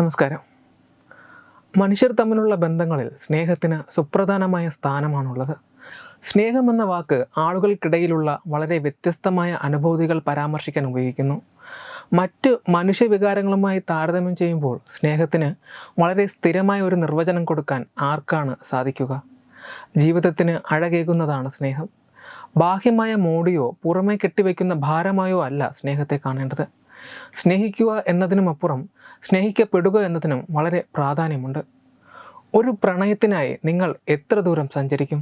നമസ്കാരം. മനുഷ്യർ തമ്മിലുള്ള ബന്ധങ്ങളിൽ സ്നേഹത്തിന് സുപ്രധാനമായ സ്ഥാനമാണുള്ളത്. സ്നേഹം എന്ന വാക്ക് ആളുകൾക്കിടയിലുള്ള വളരെ വ്യത്യസ്തമായ അനുഭൂതികൾ പരാമർശിക്കാൻ ഉപയോഗിക്കുന്നു. മറ്റ് മനുഷ്യവികാരങ്ങളുമായി താരതമ്യം ചെയ്യുമ്പോൾ സ്നേഹത്തിന് വളരെ സ്ഥിരമായ ഒരു നിർവചനം കൊടുക്കാൻ ആർക്കാണ് സാധിക്കുക? ജീവിതത്തിന് അഴകേകുന്നതാണ് സ്നേഹം. ബാഹ്യമായ മോടിയോ പുറമേ കെട്ടിവെക്കുന്ന ഭാരമായോ അല്ല സ്നേഹത്തെ കാണേണ്ടത്. സ്നേഹിക്കുക എന്നതിനുമപ്പുറം സ്നേഹിക്കപ്പെടുക എന്നതിനും വളരെ പ്രാധാന്യമുണ്ട്. ഒരു പ്രണയത്തിനായി നിങ്ങൾ എത്ര ദൂരം സഞ്ചരിക്കും?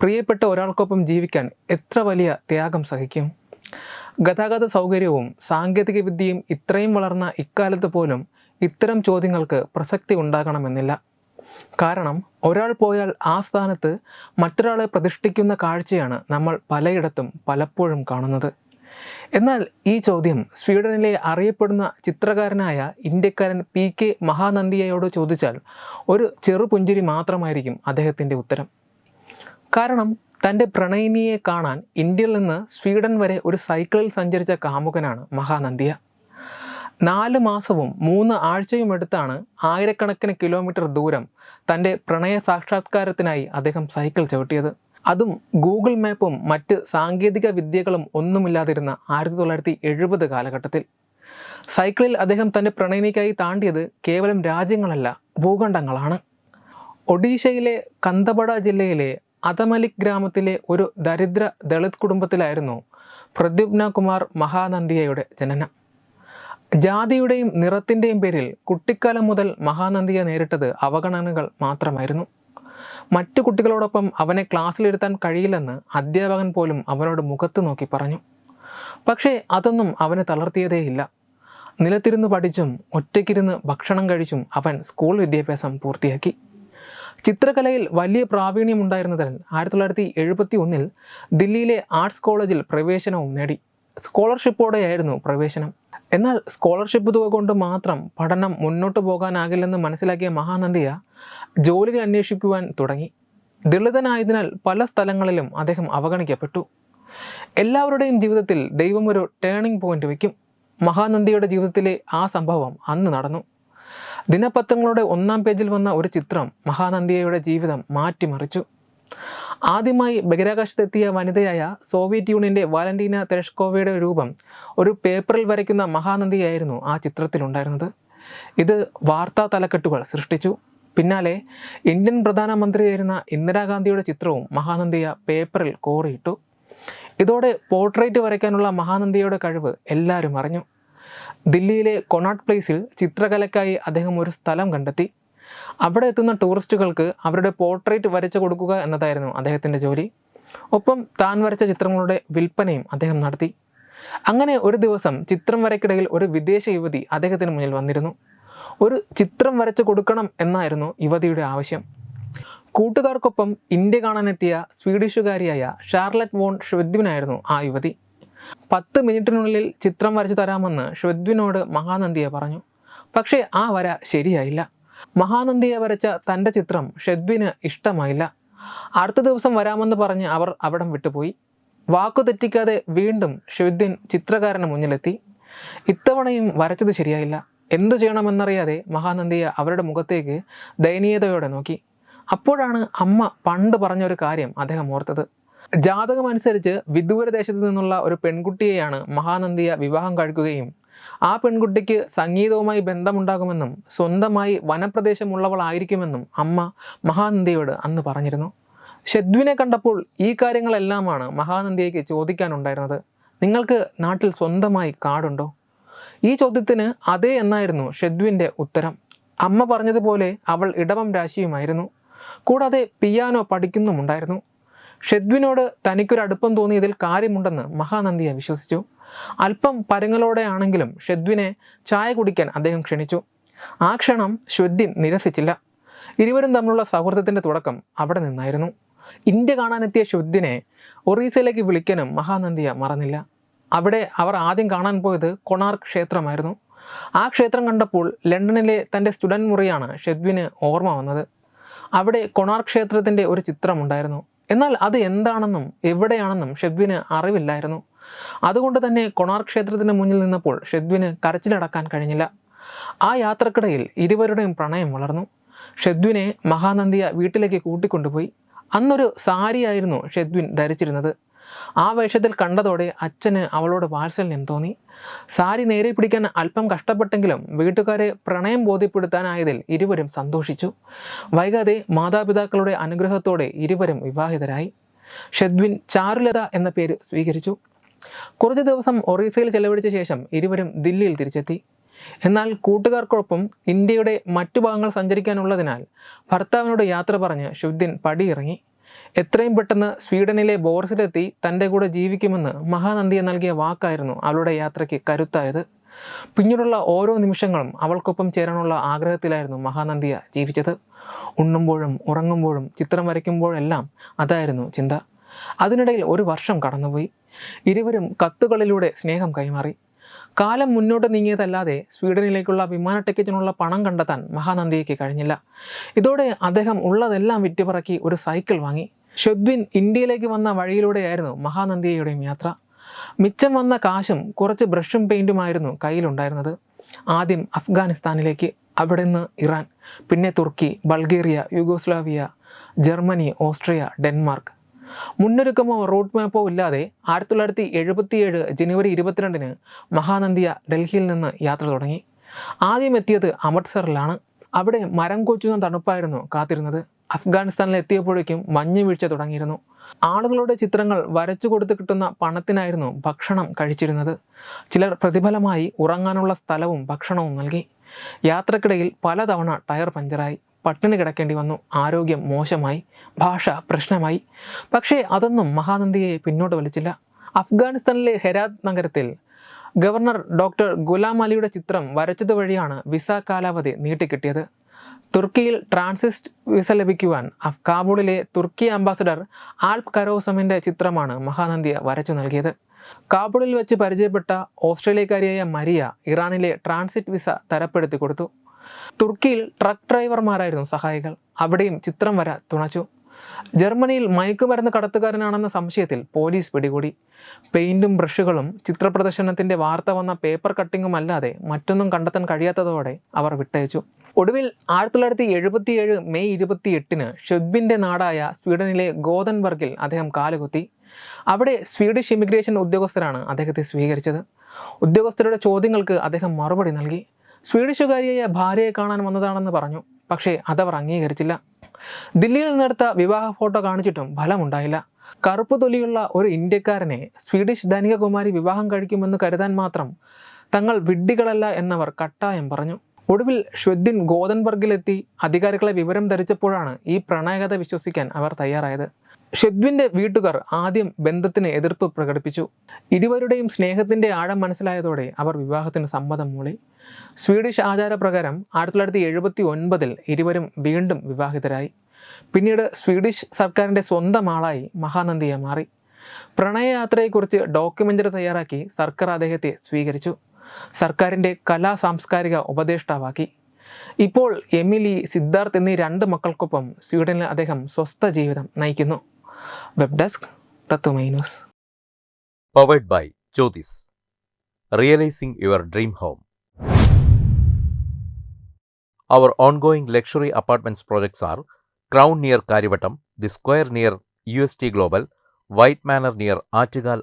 പ്രിയപ്പെട്ട ഒരാൾക്കൊപ്പം ജീവിക്കാൻ എത്ര വലിയ ത്യാഗം സഹിക്കും? ഗതാഗത സൗകര്യവും സാങ്കേതിക വിദ്യയും ഇത്രയും വളർന്ന ഇക്കാലത്ത് പോലും ഇത്തരം ചോദ്യങ്ങൾക്ക് പ്രസക്തി ഉണ്ടാകണമെന്നില്ല. കാരണം ഒരാൾ പോയാൽ ആ സ്ഥാനത്ത് മറ്റൊരാളെ പ്രതിഷ്ഠിക്കുന്ന കാഴ്ചയാണ് നമ്മൾ പലയിടത്തും പലപ്പോഴും കാണുന്നത്. എന്നാൽ ഈ ചോദ്യം സ്വീഡനിലെ അറിയപ്പെടുന്ന ചിത്രകാരനായ ഇന്ത്യക്കാരൻ പി കെ മഹാനന്ദിയയോട് ചോദിച്ചാൽ ഒരു ചെറുപുഞ്ചിരി മാത്രമായിരിക്കും അദ്ദേഹത്തിന്റെ ഉത്തരം. കാരണം തന്റെ പ്രണയിനിയെ കാണാൻ ഇന്ത്യയിൽ നിന്ന് സ്വീഡൻ വരെ ഒരു സൈക്കിളിൽ സഞ്ചരിച്ച കാമുകനാണ് മഹാനന്ദിയ. നാല് മാസവും മൂന്ന് ആഴ്ചയും എടുത്താണ് ആയിരക്കണക്കിന് കിലോമീറ്റർ ദൂരം തന്റെ പ്രണയ സാക്ഷാത്കാരത്തിനായി അദ്ദേഹം സൈക്കിൾ ചവിട്ടിയത്. അതും ഗൂഗിൾ മാപ്പും മറ്റ് സാങ്കേതിക വിദ്യകളും ഒന്നുമില്ലാതിരുന്ന ആയിരത്തി തൊള്ളായിരത്തി എഴുപത് കാലഘട്ടത്തിൽ. സൈക്കിളിൽ അദ്ദേഹം തന്റെ പ്രണയിനിക്കായി താണ്ടിയത് കേവലം രാജ്യങ്ങളല്ല ഭൂഖണ്ഡങ്ങളാണ്. ഒഡീഷയിലെ കന്തപട ജില്ലയിലെ അതമലിക് ഗ്രാമത്തിലെ ഒരു ദരിദ്ര ദളിത് കുടുംബത്തിലായിരുന്നു പ്രദ്യുപ്ന കുമാർ മഹാനന്ദിയയുടെ ജനനം. ജാതിയുടെയും നിറത്തിന്റെയും പേരിൽ കുട്ടിക്കാലം മുതൽ മഹാനന്ദിയ നേരിട്ടത് അവഗണനകൾ മാത്രമായിരുന്നു. മറ്റു കുട്ടികളോടൊപ്പം അവനെ ക്ലാസ്സിലിരുത്താൻ കഴിയില്ലെന്ന് അധ്യാപകൻ പോലും അവനോട് മുഖത്ത് നോക്കി പറഞ്ഞു. പക്ഷേ അതൊന്നും അവനെ തളർത്തിയതേയില്ല. നിലത്തിരുന്ന് പഠിച്ചും ഒറ്റയ്ക്കിരുന്ന് ഭക്ഷണം കഴിച്ചും അവൻ സ്കൂൾ വിദ്യാഭ്യാസം പൂർത്തിയാക്കി. ചിത്രകലയിൽ വലിയ പ്രാവീണ്യമുണ്ടായിരുന്നതിനാൽ ആയിരത്തി തൊള്ളായിരത്തി എഴുപത്തി ഒന്നിൽ ദില്ലിയിലെ ആർട്സ് കോളേജിൽ പ്രവേശനവും നേടി. സ്കോളർഷിപ്പോടെയായിരുന്നു പ്രവേശനം. എന്നാൽ സ്കോളർഷിപ്പ് തുക കൊണ്ട് മാത്രം പഠനം മുന്നോട്ട് പോകാനാകില്ലെന്ന് മനസ്സിലാക്കിയ മഹാനന്ദിയ ജോലികൾ അന്വേഷിക്കുവാൻ തുടങ്ങി. ദളിതനായതിനാൽ പല സ്ഥലങ്ങളിലും അദ്ദേഹം അവഗണിക്കപ്പെട്ടു. എല്ലാവരുടെയും ജീവിതത്തിൽ ദൈവം ഒരു ടേണിംഗ് പോയിന്റ് വയ്ക്കും. മഹാനന്ദിയുടെ ജീവിതത്തിലെ ആ സംഭവം അന്ന് നടന്നു. ദിനപത്രങ്ങളുടെ ഒന്നാം പേജിൽ വന്ന ഒരു ചിത്രം മഹാനന്ദിയയുടെ ജീവിതം മാറ്റിമറിച്ചു. ആദ്യമായി ബഹിരാകാശത്തെത്തിയ വനിതയായ സോവിയറ്റ് യൂണിയന്റെ വാലന്റീന തെരഷ്കോവയുടെ രൂപം ഒരു പേപ്പറിൽ വരയ്ക്കുന്ന മഹാനന്ദിയായിരുന്നു ആ ചിത്രത്തിലുണ്ടായിരുന്നത്. ഇത് വാർത്താ തലക്കെട്ടുകൾ സൃഷ്ടിച്ചു. പിന്നാലെ ഇന്ത്യൻ പ്രധാനമന്ത്രിയായിരുന്ന ഇന്ദിരാഗാന്ധിയുടെ ചിത്രവും മഹാനന്ദിയ പേപ്പറിൽ കോറിയിട്ടു. ഇതോടെ പോർട്രേറ്റ് വരയ്ക്കാനുള്ള മഹാനന്ദിയുടെ കഴിവ് എല്ലാവരും അറിഞ്ഞു. ദില്ലിയിലെ കൊണാട്ട് പ്ലേസിൽ ചിത്രകലയ്ക്കായി അദ്ദേഹം ഒരു സ്ഥലം കണ്ടെത്തി. അവിടെ എത്തുന്ന ടൂറിസ്റ്റുകൾക്ക് അവരുടെ പോർട്രേറ്റ് വരച്ചു കൊടുക്കുക എന്നതായിരുന്നു അദ്ദേഹത്തിന്റെ ജോലി. ഒപ്പം താൻ വരച്ച ചിത്രങ്ങളുടെ വിൽപ്പനയും അദ്ദേഹം നടത്തി. അങ്ങനെ ഒരു ദിവസം ചിത്രം വരയ്ക്കിടയിൽ ഒരു വിദേശ യുവതി അദ്ദേഹത്തിന് മുന്നിൽ വന്നിരുന്നു. ഒരു ചിത്രം വരച്ച് കൊടുക്കണം എന്നായിരുന്നു യുവതിയുടെ ആവശ്യം. കൂട്ടുകാർക്കൊപ്പം ഇന്ത്യ കാണാനെത്തിയ സ്വീഡിഷുകാരിയായ ഷാർലറ്റ് വോൺ ഷ്വദ്വിനായിരുന്നു ആ യുവതി. പത്ത് മിനിറ്റിനുള്ളിൽ ചിത്രം വരച്ചു തരാമെന്ന് ഷ്വദ്വിനോട് മഹാനന്ദിയെ പറഞ്ഞു. പക്ഷേ ആ വര ശരിയായില്ല. മഹാനന്ദിയെ വരച്ച തന്റെ ചിത്രം ഷെദ്വിന് ഇഷ്ടമായില്ല. അടുത്ത ദിവസം വരാമെന്ന് പറഞ്ഞ് അവർ അവിടം വിട്ടുപോയി. വാക്കു തെറ്റിക്കാതെ വീണ്ടും ഷെദ്വിൻ ചിത്രകാരന് മുന്നിലെത്തി. ഇത്തവണയും വരച്ചത് ശരിയായില്ല. എന്തു ചെയ്യണമെന്നറിയാതെ മഹാനന്ദിയ അവരുടെ മുഖത്തേക്ക് ദയനീയതയോടെ നോക്കി. അപ്പോഴാണ് അമ്മ പണ്ട് പറഞ്ഞൊരു കാര്യം അദ്ദേഹം ഓർത്തത്. ജാതകമനുസരിച്ച് വിദൂരദേശത്ത് വിദൂര ദേശത്ത് നിന്നുള്ള ഒരു പെൺകുട്ടിയെയാണ് മഹാനന്ദിയ വിവാഹം കഴിക്കുകയും ആ പെൺകുട്ടിക്ക് സംഗീതവുമായി ബന്ധമുണ്ടാകുമെന്നും സ്വന്തമായി വനപ്രദേശമുള്ളവളായിരിക്കുമെന്നും അമ്മ മഹാനന്ദിയോട് അന്ന് പറഞ്ഞിരുന്നു. ഷെദ്വിനെ കണ്ടപ്പോൾ ഈ കാര്യങ്ങളെല്ലാമാണ് മഹാനന്ദിയയ്ക്ക് ചോദിക്കാനുണ്ടായിരുന്നത്. നിങ്ങൾക്ക് നാട്ടിൽ സ്വന്തമായി കാടുണ്ടോ ഈ ചോദ്യത്തിന് അതെ എന്നായിരുന്നു ഷെദ്വിന്റെ ഉത്തരം. അമ്മ പറഞ്ഞതുപോലെ അവൾ ഇടവം രാശിയുമായിരുന്നു. കൂടാതെ പിയാനോ പഠിക്കുന്നുമുണ്ടായിരുന്നു. ഷെദ്വിനോട് തനിക്കൊരു അടുപ്പം തോന്നിയതിൽ കാര്യമുണ്ടെന്ന് മഹാനന്ദിയ വിശ്വസിച്ചു. അല്പം പരങ്ങളോടെ ആണെങ്കിലും ഷെദ്വിനെ ചായ കുടിക്കാൻ അദ്ദേഹം ക്ഷണിച്ചു. ആ ക്ഷണം ഷെദ്വിൻ നിരസിച്ചില്ല. ഇരുവരും തമ്മിലുള്ള സൗഹൃദത്തിന്റെ തുടക്കം അവിടെ നിന്നായിരുന്നു. ഇന്ത്യ കാണാനെത്തിയ ഷുദ്ദിനെ ഒറീസയിലേക്ക് വിളിക്കാനും മഹാനന്ദിയ മറന്നില്ല. അവിടെ അവർ ആദ്യം കാണാൻ പോയത് കൊണാർക്ക് ക്ഷേത്രമായിരുന്നു. ആ ക്ഷേത്രം കണ്ടപ്പോൾ ലണ്ടനിലെ തന്റെ സ്റ്റുഡന്റ് മുറിയാണ് ഷെദ്വിന് ഓർമ്മ വന്നത്. അവിടെ കൊണാർക്ക് ക്ഷേത്രത്തിന്റെ ഒരു ചിത്രമുണ്ടായിരുന്നു. എന്നാൽ അത് എന്താണെന്നും എവിടെയാണെന്നും ഷെദ്വിന് അറിവില്ലായിരുന്നു. അതുകൊണ്ട് തന്നെ കൊണാർക്ക് ക്ഷേത്രത്തിന് മുന്നിൽ നിന്നപ്പോൾ ഷെദ്വിന് കരച്ചിലടക്കാൻ കഴിഞ്ഞില്ല. ആ യാത്രക്കിടയിൽ ഇരുവരുടെയും പ്രണയം വളർന്നു. ഷെദ്വിനെ മഹാനന്ദിയ വീട്ടിലേക്ക് കൂട്ടിക്കൊണ്ടുപോയി. അന്നൊരു സാരിയായിരുന്നു ഷെദ്വിൻ ധരിച്ചിരുന്നത്. ആ വേഷത്തിൽ കണ്ടതോടെ അച്ഛന് അവളോട് വാത്സല്യം തോന്നി. സാരി നേരെ പിടിക്കാൻ അല്പം കഷ്ടപ്പെട്ടെങ്കിലും വീട്ടുകാരെ പ്രണയം ബോധ്യപ്പെടുത്താനായതിൽ ഇരുവരും സന്തോഷിച്ചു. വൈകാതെ മാതാപിതാക്കളുടെ അനുഗ്രഹത്തോടെ ഇരുവരും വിവാഹിതരായി. ഷെദ്വിൻ ചാരുലത എന്ന പേര് സ്വീകരിച്ചു. കുറച്ച് ദിവസം ഒറീസയിൽ ചെലവഴിച്ച ശേഷം ഇരുവരും ദില്ലിയിൽ തിരിച്ചെത്തി. എന്നാൽ കൂട്ടുകാർക്കൊപ്പം ഇന്ത്യയുടെ മറ്റു ഭാഗങ്ങൾ സഞ്ചരിക്കാനുള്ളതിനാൽ ഭർത്താവിനോട് യാത്ര പറഞ്ഞ് ഷുദ്ദീൻ പടിയിറങ്ങി. എത്രയും പെട്ടെന്ന് സ്വീഡനിലെ ബോർസിലെത്തി തന്റെ കൂടെ ജീവിക്കുമെന്ന് മഹാനന്ദിയെ നൽകിയ വാക്കായിരുന്നു അവളുടെ യാത്രയ്ക്ക് കരുത്തായത്. പിന്നീടുള്ള ഓരോ നിമിഷങ്ങളും അവൾക്കൊപ്പം ചേരാനുള്ള ആഗ്രഹത്തിലായിരുന്നു മഹാനന്ദിയ ജീവിച്ചത്. ഉണ്ണുമ്പോഴും ഉറങ്ങുമ്പോഴും ചിത്രം വരയ്ക്കുമ്പോഴെല്ലാം അതായിരുന്നു ചിന്ത. അതിനിടയിൽ ഒരു വർഷം കടന്നുപോയി. ഇരുവരും കത്തുകളിലൂടെ സ്നേഹം കൈമാറി. കാലം മുന്നോട്ട് നീങ്ങിയതല്ലാതെ സ്വീഡനിലേക്കുള്ള വിമാന ടിക്കറ്റിനുള്ള പണം കണ്ടെത്താൻ മഹാനന്ദിയയ്ക്ക് കഴിഞ്ഞില്ല. ഇതോടെ അദ്ദേഹം ഉള്ളതെല്ലാം വിറ്റുപറക്കി ഒരു സൈക്കിൾ വാങ്ങി. ഷെബ്വിൻ ഇന്ത്യയിലേക്ക് വന്ന വഴിയിലൂടെയായിരുന്നു മഹാനന്ദിയയുടെയും യാത്ര. മിച്ചം വന്ന കാശും കുറച്ച് ബ്രഷും പെയിന്റുമായിരുന്നു കയ്യിലുണ്ടായിരുന്നത്. ആദ്യം അഫ്ഗാനിസ്ഥാനിലേക്ക് അവിടെ നിന്ന് ഇറാൻ പിന്നെ തുർക്കി Bulgaria Yugoslavia Germany Austria Denmark. മുന്നൊരുക്കമോ route മാപ്പോ ഇല്ലാതെ ആയിരത്തി തൊള്ളായിരത്തി എഴുപത്തിയേഴ് ജനുവരി ഇരുപത്തിരണ്ടിന് മഹാനന്ദിയ ഡൽഹിയിൽ നിന്ന് യാത്ര തുടങ്ങി. ആദ്യം എത്തിയത് അമൃത്സറിലാണ്. അവിടെ മരം കൊച്ചുന്ന തണുപ്പായിരുന്നു കാത്തിരുന്നത്. അഫ്ഗാനിസ്ഥാനിൽ എത്തിയപ്പോഴേക്കും മഞ്ഞ് വീഴ്ച തുടങ്ങിയിരുന്നു. ആളുകളുടെ ചിത്രങ്ങൾ വരച്ചു കൊടുത്ത് കിട്ടുന്ന പണത്തിനായിരുന്നു ഭക്ഷണം കഴിച്ചിരുന്നത്. ചിലർ പ്രതിഫലമായി ഉറങ്ങാനുള്ള സ്ഥലവും ഭക്ഷണവും നൽകി. യാത്രക്കിടയിൽ പലതവണ ടയർ പഞ്ചറായി. പട്ടിണി കിടക്കേണ്ടി വന്നു. ആരോഗ്യം മോശമായി. ഭാഷ പ്രശ്നമായി. പക്ഷേ അതൊന്നും മഹാനന്ദിയെ പിന്നോട്ട് വലിച്ചില്ല. അഫ്ഗാനിസ്ഥാനിലെ ഹെരാത് നഗരത്തിൽ ഗവർണർ ഡോക്ടർ ഗുലാം അലിയുടെ ചിത്രം വരച്ചത് വഴിയാണ് വിസ കാലാവധി നീട്ടിക്കിട്ടിയത്. തുർക്കിയിൽ ട്രാൻസിസ്റ്റ് വിസ ലഭിക്കുവാൻ കാബൂളിലെ തുർക്കി അംബാസഡർ ആൽപ് കരോസമിന്റെ ചിത്രമാണ് മഹാനന്ദിയ വരച്ചു നൽകിയത്. കാബൂളിൽ വെച്ച് പരിചയപ്പെട്ട ഓസ്ട്രേലിയക്കാരിയായ മരിയ ഇറാനിലെ ട്രാൻസിറ്റ് വിസ തരപ്പെടുത്തി കൊടുത്തു. തുർക്കിയിൽ ട്രക്ക് ഡ്രൈവർമാരായിരുന്നു സഹായികൾ. അവിടെയും ചിത്രം വര തുണച്ചു. ജർമ്മനിയിൽ മയക്കുമരുന്ന് കടത്തുകാരനാണെന്ന സംശയത്തിൽ പോലീസ് പിടികൂടി. പെയിന്റും ബ്രഷുകളും ചിത്രപ്രദർശനത്തിന്റെ വാർത്ത വന്ന പേപ്പർ കട്ടിങ്ങും അല്ലാതെ മറ്റൊന്നും കണ്ടെത്താൻ കഴിയാത്തതോടെ അവർ വിട്ടയച്ചു. ഒടുവിൽ ആയിരത്തി തൊള്ളായിരത്തി എഴുപത്തിയേഴ് മെയ് ഇരുപത്തി എട്ടിന് ഷെബ്ബിന്റെ നാടായ സ്വീഡനിലെ ഗോതൻബർഗിൽ അദ്ദേഹം കാലുകുത്തി. അവിടെ സ്വീഡിഷ് ഇമിഗ്രേഷൻ ഉദ്യോഗസ്ഥരാണ് അദ്ദേഹത്തെ സ്വീകരിച്ചത്. ഉദ്യോഗസ്ഥരുടെ ചോദ്യങ്ങൾക്ക് അദ്ദേഹം മറുപടി നൽകി. സ്വീഡിഷുകാരിയായ ഭാര്യയെ കാണാൻ വന്നതാണെന്ന് പറഞ്ഞു പക്ഷേ അതവർ അംഗീകരിച്ചില്ല. ദില്ലിയിൽ നിന്നെടുത്ത വിവാഹ ഫോട്ടോ കാണിച്ചിട്ടും ഫലമുണ്ടായില്ല. കറുപ്പ് തൊലിയുള്ള ഒരു ഇന്ത്യക്കാരനെ സ്വീഡിഷ് ധനികകുമാരി വിവാഹം കഴിക്കുമെന്ന് കരുതാൻ മാത്രം തങ്ങൾ വിഡ്ഢികളല്ല എന്നവർ കട്ടായം പറഞ്ഞു. ഒടുവിൽ ഷ്വദ്ദിൻ ഗോതൻബർഗിലെത്തി. അധികാരികളെ വിവരം ധരിച്ചപ്പോഴാണ് ഈ പ്രണയകഥ വിശ്വസിക്കാൻ അവർ തയ്യാറായത്. ഷെദ്വിന്റെ വീട്ടുകാർ ആദ്യം ബന്ധത്തിന് എതിർപ്പ് പ്രകടിപ്പിച്ചു. ഇരുവരുടെയും സ്നേഹത്തിന്റെ ആഴം മനസ്സിലായതോടെ അവർ വിവാഹത്തിന് സമ്മതം മൂളി. സ്വീഡിഷ് ആചാരപ്രകാരം ആയിരത്തി തൊള്ളായിരത്തി എഴുപത്തി ഒൻപതിൽ ഇരുവരും വീണ്ടും വിവാഹിതരായി. പിന്നീട് സ്വീഡിഷ് സർക്കാരിന്റെ സ്വന്തം ആളായി മഹാനന്ദിയെ മാറി. പ്രണയയാത്രയെക്കുറിച്ച് ഡോക്യുമെന്ററി തയ്യാറാക്കി സർക്കാർ അദ്ദേഹത്തെ സ്വീകരിച്ചു. സർക്കാരിന്റെ കലാ സാംസ്കാരിക ഉപദേഷ്ടാവാക്കി ഇപ്പോൾ എമിലി സിദ്ധാർത്ഥ് എന്നീ രണ്ട് മക്കൾക്കൊപ്പം സ്വീഡനിൽ അദ്ദേഹം സ്വസ്ഥ ജീവിതം നയിക്കുന്നു web desk news powered by Jyotis. Realizing your dream home. Our ongoing luxury apartments projects are Crown near Karivattam, The Square near UST Global, White Manor near Achigal